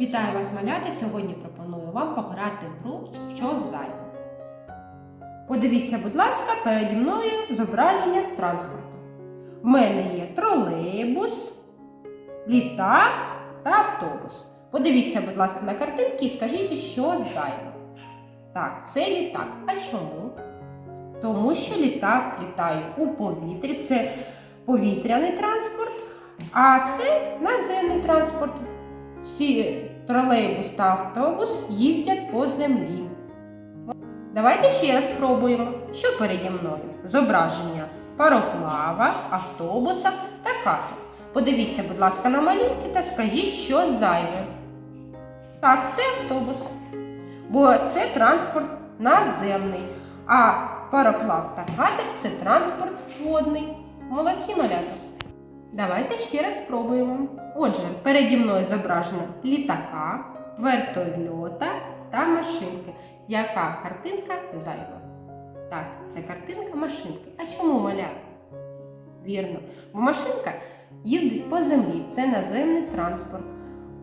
Вітаю вас, малята! Сьогодні пропоную вам пограти в гру «Що зайве?». Подивіться, будь ласка, переді мною зображення транспорту. В мене є тролейбус, літак та автобус. Подивіться, будь ласка, на картинки і скажіть, що зайве. Так, це літак. А чому? Тому що літак літає у повітрі, це повітряний транспорт, а це наземний транспорт. Всі тролейбус та автобус їздять по землі. Давайте ще раз спробуємо, що переді мною. Зображення пароплава, автобуса та катер. Подивіться, будь ласка, на малюнки та скажіть, що зайве. Так, це автобус. Бо це транспорт наземний. А пароплав та катер це транспорт водний. Молодці малята. Давайте ще раз спробуємо. Отже, переді мною зображено літака, вертольота та машинки. Яка картинка зайва? Так, це картинка машинки. А чому малята? Вірно, бо машинка їздить по землі, це наземний транспорт.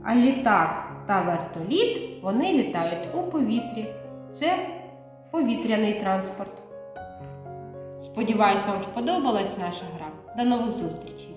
А літак та вертоліт вони літають у повітрі. Це повітряний транспорт. Сподіваюсь, вам сподобалась наша гра. До нових зустрічей!